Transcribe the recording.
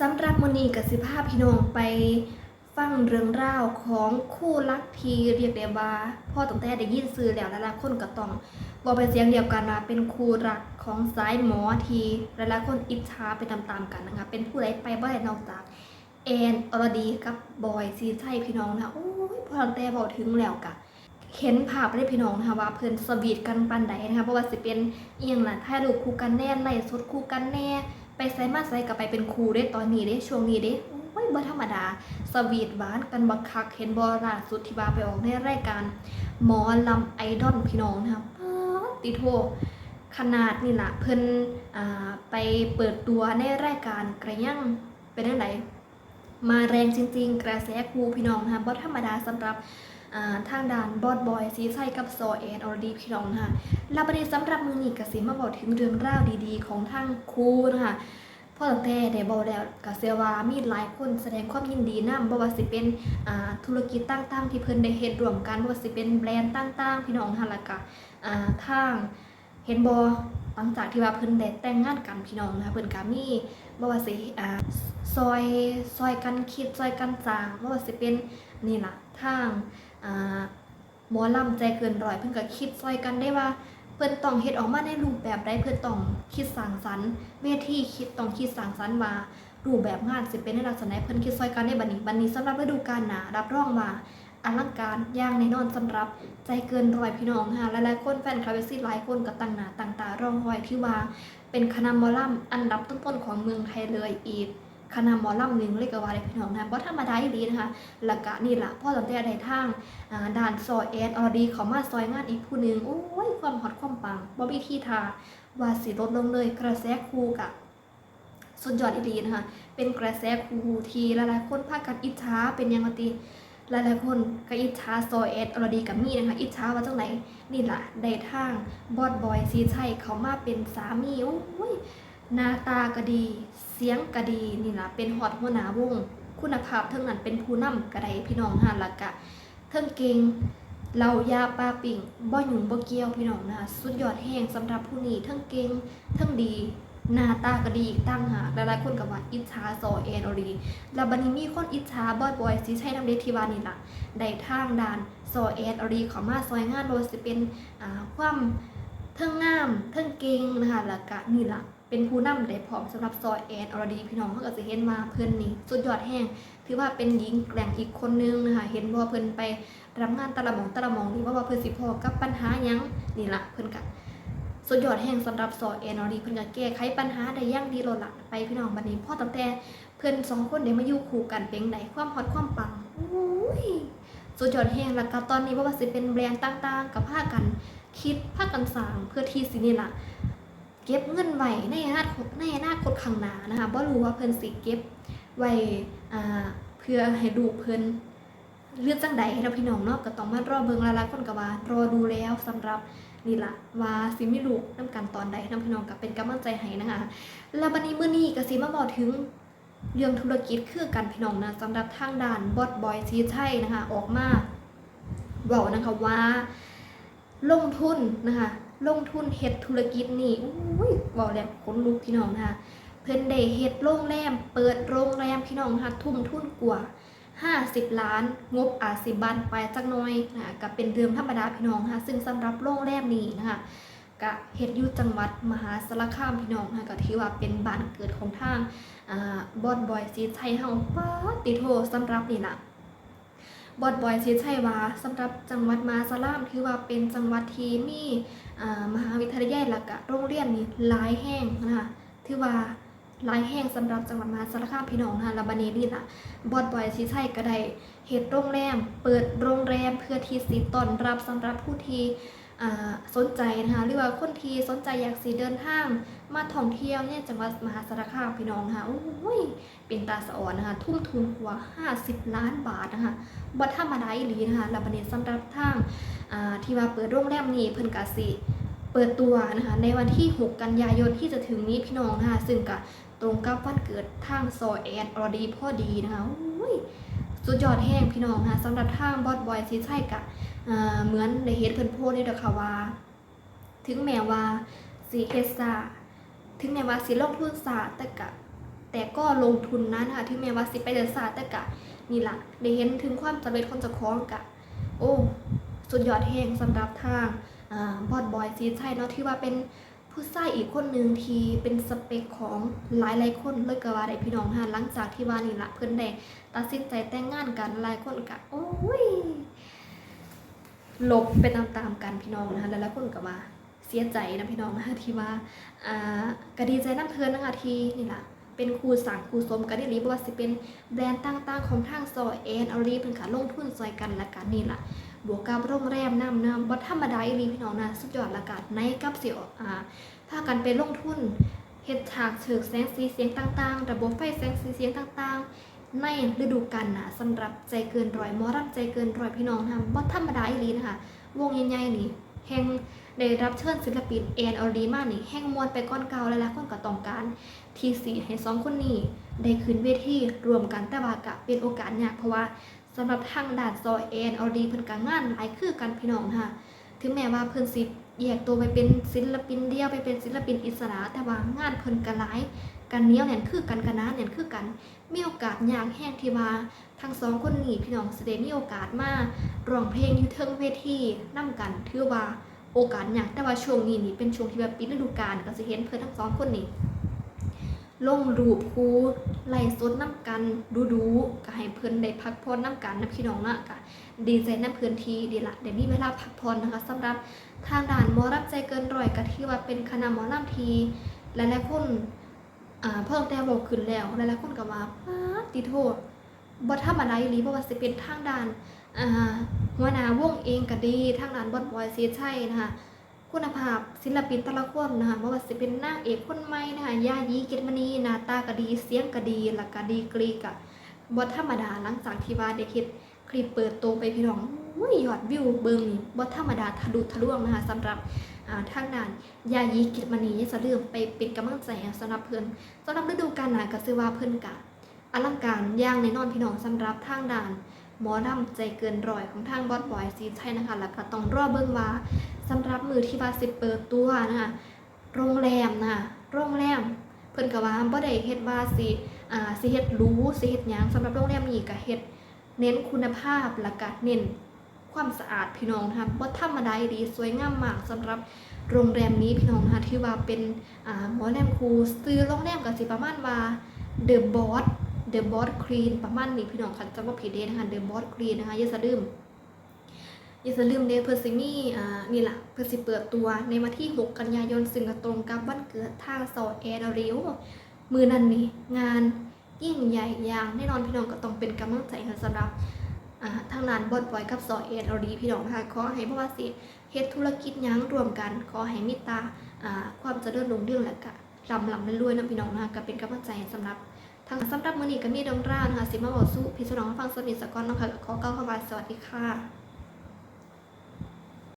สำหรับมนีกับสิภาพพี่น้องไปฟังเรื่องราวของคู่รักทีเรียกได้ว่าพ่อตั้งแต่ได้ยินซื้อแล้วหลายๆคนก็ต้องบอกเป็นเสียงเดียวกันว่าเป็นคู่รักของสายหมอทีหลายๆคนอิจฉาไปตามๆกันนะคะเป็นผู้ใดไปบ่ได้นอกจากแอนอรดีกับบอยซีใช่พี่น้องนะโอ้ยพอตั้งแต่บอกถึงแล้วกะเห็นภาพได้พี่น้องนะคะว่าเพื่อนสวีทกันปันใดนะคะเพราะว่าสิเป็นเอียงหล่ะถ่ายรูปคู่กันแน่ไล่สดคู่กันแน่ ไปไซมาไซกับไปเป็นครูได้ตอนนี้เด้ช่วงนี้เด้โอ้ยบ่ธรรมดา สวีทหวานกันบักคักเห็นบอล่าสุดที่ว่าไปออกในรายการหมอลำไอดอลพี่น้องนะครับติโทขนาดนี่ล่ะเพิ่นอ่าไปเปิดตัวในรายการกระยั่งเป็นได้ไหนมาแรงจริง ๆ กระแสครูพี่น้องนะคะบ่ธรรมดาสำหรับ ทางด่านบอดบอยซีไซกับโซเอนออดีพี่น้องนะคะละประเด็นสำหรับมือนี้กสิมาบอกถึงเรื่องราวดีๆ ของทางครูนะคะพ่อตั้งแต่ได้บอกแล้วกเสียว่ามีหลายคนแสดงความยินดีนำบ่ว่าสิเป็นอ่าธุรกิจต่างๆ ที่เพิ่นได้เฮ็ดรวมกันบ่ว่าสิเป็นแบรนด์ต่างๆ พี่น้องหันล่ะก็อ่าทางเห็นบ่ห ลังจากที่ว่าเพิ่นได้แต่งงานกันพี่น้องนะคะเพิ่นก็มีบ่ว่าสิอ่าซอยซอยกันคิดซอยกันจางบ่ว่าสิเป็นนี่ล่ะทางอ่าหมอลำใจเกินร้อยเพิ่นก็คิดซอยกันได้ว่าเพิ่นต้องเฮ็ดออกมาในรูปแบบใดเพิ่นต้องคิดสร้างสรรค์เวทีคิดต้องคิดสร้างสรรค์ว่ารูปแบบงานสิเป็นในลักษณะเพิ่นคิดซอยกันในบัดนี้บัดนี้สำหรับฤดูกาลหน้ารับรองว่า อลังการอย่างแน่นอนสำหรับใจเกินรอยพี่น้องค่ะหลายๆคนแฟนคลับเวซีหลายคนก็ตั้งหน้าตั้งตารองคอยที่ว่า เป็นคณะมอลำอันดับต้นๆของเมืองไทยเลยอีกคณะมอลำหนึ่งเลยกว่าได้พี่น้องนะบ่ธรรมดาอีหลีนะคะแล้วก็นี่แหละพ่อตั้งแต่ได้ทางด่านซอยแอดออดีเขามาซอยงานอีกผู้หนึ่งโอ้ยความฮอตความปังบ๊อบบี้ทีทาว่าสิลดลงเลยกระแสครูกับสุดยอดอีหลีนะคะเป็นกระแสครูทีหลายๆคนพากันอิจฉาเป็นยังไงติ หลายๆคนก็อิจฉาซอยแอดออดีกับมีนะคะ อิจฉาว่าจังไหนนี่ล่ะได้ทางบอดบอยซีชัยเขามาเป็นสามีโอ้ยหน้าตาก็ดี เสียงก็ดีนี่ล่ะเป็นฮอตหัวหน้าวง คุณภาพเทั้งนั้นเป็นผู้นำกระไดพี่น้องฮะและกะเทิงเก่งเรายาปลาปิ่งบ่หยุ่งบ่เกี่ยวพี่น้องนะคะสุดยอดแห้งสำหรับผู้นี้เทิงเก่งเทิงดี หน้าตาก็ดีอีกตั้งหากหลายๆคนก็ว่าอิจฉาโซเอนอรีแล้วบัดนี้มีคนอิจฉาบอยบอยสิใช้นำเดทิวานี่ล่ะได้ทางด่านโซเอนอรีเขามาซอยงานโดยสิเป็นความเทิงงามเทิงเก่งนะคะแล้วก็นี่ล่ะเป็นผู้นำได้พร้อมสำหรับซอยแอนอรดีพี่น้องเขาก็จะเห็นมาเพิ่นนี่สุดยอดแห้งถือว่าเป็นหญิงแกร่งอีกคนนึงนะคะเห็นว่าเพิ่นไปรับงานตะละมองตะละมองนี่ว่าว่าเพิ่นสิพอกับปัญหายังนี่ละเพิ่นก็ สุดยอดแห่งสำหรับสอแอนอรีเพิ่นก็แก้ไขปัญหาได้อย่างดีโลดละไปพี่น้องบัดนี้พ่อตั้งแต่เพิ่นสองคนได้มาอยู่คู่กันเป็นไดความฮอตความปังโอ้ยสุดยอดแห่งแล้วก็ตอนนี้บ่ว่าสิเป็นแบรนด์ต่างๆกับพากันคิดพากันสร้างเพื่อที่สินี่ล่ะเก็บเงินไว้ในอนาคตในอนาคตข้างหน้านะคะบ่รู้ว่าเพิ่นสิเก็บไว้อ่าเพื่อให้ดูเพิ่นเลือกจังใดให้เราพี่น้องเนาะก็ต้องมารอเบิ่งหลายๆคนก็ว่ารอดูแล้วสำหรับ นี่ละว่าสิมีลูกนํกันตอนใดนํพี่น้องก็เป็นกำลังใจให้นะคะแล้วบัดนี้มื้อนี้ก็สิมาบอกถึงเรื่องธุรกิจคือกันพี่น้องนะสำหรับทางด้านบอดบอยซีใชัยนะคะออกมาบอกนะคะว่า ลงทุนนะคะลงทุนเฮ็ดธุรกิจนี่อุ้ยบอกแล้วขนลุกพี่น้องนะคะเพิ่นได้เฮ็ดโรงแรม เปิดโรงแรมพี่น้องนะคะทุ่มทุนกว่า 50 ล้าน งบอาจสิบานไปจักหน่อยนะก็เป็นเรื่องธรรมดาพี่น้องนะคะซึ่งสำหรับโรงแรมนี้นะคะก็เฮ็ดอยู่จังหวัดมหาสารคามพี่น้องนะคะก็ถือว่าเป็นบ้านเกิดของทางอ่าบอดบอยซีไทยเฮาป้าติโทสำหรับนี่ล่ะบอดบอยซีไทยว่าสำหรับจังหวัดมหาสารคามถือว่าเป็นจังหวัดที่มีอ่ามหาวิทยาลัยและก็โรงเรียนนี่หลายแห่งนะคะถือว่า หลายแห่งสำหรับจังหวัดมหาสารคามพี่น้องนะคะละบันนี้นี่ล่ะบอดบอยซีไชัยก็ได้เฮ็ดโรงแรม เปิดโรงแรมเพื่อที่สิต้อนรับสำหรับผู้ที่สนใจนะคะหรือว่าคนที่สนใจอยากสิเดินทางมาท่องเที่ยวเนี่ยจังหวัดมหาสารคามพี่น้องนะคะโอ้ยเป็นตาสะอ่อนนะคะทุ่มทุนกว่า 50 ล้านบาทนะคะบ่ธรรมดาอีหลีนะคะละบันนี้สำหรับทางอ่าที่ว่าเปิดโรงแรมนี้เพิ่นก็สิเปิดตัวนะคะในวันที่ 6 กันยายนที่จะถึงนี้พี่น้องนะคะซึ่งก็ ตรงกับวันเกิดทางซอแอนออดีพ่อดีนะคะอุ้ยสุดยอดแห้งพี่น้องนะคะสำหรับทางบอสบอยซีใช่กะเหมือนในเฮดเพิ่นโพสต์นี่เด้อค่ะว่า ถึงแม้ว่าสีเฮดซาถึงแม้ว่าสีลงทุนซาแต่กะแต่ก็ลงทุนนะนะคะที่แม้ว่าสิไปเดินสาแต่กะนี่ละได้เห็นถึงความสำเร็จของเจ้าของกะ โอ้ สุดยอดแห่งสำหรับทางอบอดบอยซีใช่เนาะที่ว่าเป็น ผู้ชายอีกคนหนึ่งที่เป็นสเปคของหลายหลายคนเลยก็ว่าได้พี่น้องฮะหลังจากที่ว่านี่ละเพิ่นได้ตัดสินใจแต่งงานกันหลายคนกะโอ้ยลบไปตามๆกันพี่น้องนะคะแล้วหลายคนก็ว่าเสียใจนะพี่น้องนะคะที่ว่าอ่ากะดีใจน้ำเพลินนะคะที่นี่ละเป็นครูสั่งครูสมกันได้รีบว่าสิเป็นแบรนด์ต่างๆของทางซอยเอ็นอารีเป็นขาลงทุนซอยกันและกันนี่ละ บวกกับโรงแรมน้ำเน้ำบัธรรมดาอีหลีพี่น้องนะสุดยอดละกันในกับเสียวอ่าพากันไปลงทุนเฮ็ดฉากเฉิกแสงสีเสียงต่างๆ ระบบไฟแสงสีเสียงต่างๆ ในฤดูกาลนะสำหรับใจเกินร้อยมอรับใจเกินร้อยพี่น้องนะบัธรรมดาอีหลีนะคะวงใหญ่ๆนี่แห่งได้รับเชิญศิลปินเอ็นออดีมานี่แห่งมวลไปก้อนเก่าแล้วละคนก็ต้องการทีสีให้สองคนนี้ได้ขึ้นเวทีรวมกันแต่ว่ากะเป็นโอกาสยากเพราะว่า สำหรับทางด่านซอยเอ็นเอาดีเพิ่นก็งานหลายคือกันพี่น้องค่ะ ถึงแม้ว่าเพิ่นสิแยกตัวไปเป็นศิลปินเดียวไปเป็นศิลปินอิสระ แต่ว่างานเพิ่นก็หลายกันเนี้ยวแน่นคือกันกันนะแน่นคือกันมีโอกาสอยากแห้งที่ว่าทั้งสองคนนี้พี่น้องสิได้มีโอกาสมาร้องเพลงอยู่เทิงเวทีนํกันถือว่าโอกาสอยากแต่ว่าช่วงนี้นี่เป็นช่วงที่แบบปิดฤดูกาลก็สิเห็นเพิ่อนทั้งสองคนนี้ ลงรูปคูไล่สดน้ำกันดูดูๆก็ให้เพิ่นได้พักผ่อนน้ำกันนะพี่น้องเนาะก็ดีใจน้ำเพิ่นทีดีละเดี๋ยวมีเวลาพักผ่อนนะคะสำหรับทางด่านหมอรับใจเกินร้อยก็ที่ว่าเป็นคณะหมอลำทีหลายๆคนอ่าเพิ่มแต่บอกขึ้นแล้วหลายๆคนก็ว่าป๊าดติโทษบ่ธรรมดาอีหลีเพราะว่าสิเป็นทางด่านอ่าหัวหน้าวงเองก็ดีทางด่านบอดบอยเซียใช่นะคะ คุณภาพศิลปินแต่ละคนนะคะไม่ว่าจะเป็นนางเอกคนใหม่นะคะยายีเกตมณีหน้าตาก็ดีเสียงก็ดีแล้วก็ดีกรีกะบธรรมดาหลังจากที่ว่าได้เฮ็ดคลิปเปิดตัวไปพี่น้องอุ้ยยอดวิวเบิ่งนี่บ่ธรรมดาทะลุทะลวงนะคะสำหรับอ่าทางด้านยายีเกตมณีอย่าสะลืมไปเป็นกำลังใจสำหรับเพิ่อนสำหรับฤดูกาลหนาก็คือว่าเพิ่อนกะอลังการย่างแน่นอนพี่น้องสำหรับทางด้าน หมอลำใจเกินร้อยของทางบอสบอยซีใช่นะคะ แล้วก็ต้องรอเบิ่งว่าสำหรับมือที่ว่าสิเปิดตัวนะคะโรงแรมนะคะโรงแรม เพิ่นก็ว่าบ่ได้เฮ็ดว่าสิอ่าสิเฮ็ดรู้สิเฮ็ดหยังสำหรับโรงแรมนี้ก็เฮ็ดเน้นคุณภาพและก็เน้นความสะอาดพี่น้องนะคะบ่ธรรมดาอีหลีสวยงามมากสำหรับโรงแรมนี้พี่น้องนะคะที่ว่าเป็นอ่าหมอแรมครูซื้อโรงแรมก็สิประมาณว่า The Boss The Boss Queen ประมาณนี้พี่น้องค่ะจำบ่ผิดเด้นะคะ The Boss Queen นะคะอย่าสะลืมอย่าลืมเดเพอร์ซิมี่อ่านี่แหละเพอร์ซิเปิดตัวในวันที่ 6 กันยายนซึ่งตรงกับวันเกิดทางซอแอร์เรียวมือนั้นนี่งานยิ่งใหญ่อย่างแน่นอนพี่น้องก็ต้องเป็นกำลังใจสำหรับทางนั้นบอดบอยกับซอแอร์รีพี่น้องนะคะขอให้พราะว่าสิเฮ็ดธุรกิจยังรวมกัน ขอให้มีตาความเจริญรุ่งเรืองและก็ลำลำรวยๆนะพี่น้องนะคะก็เป็นกำลังใจสำหรับ ทางสำหรับมื้อนี้ก็มีดองร่านะคะสิมาบอกสู้พี่สนองฟังสนิทสกอนนะคะขอกล่าวคำว่าสวัสดีค่ะ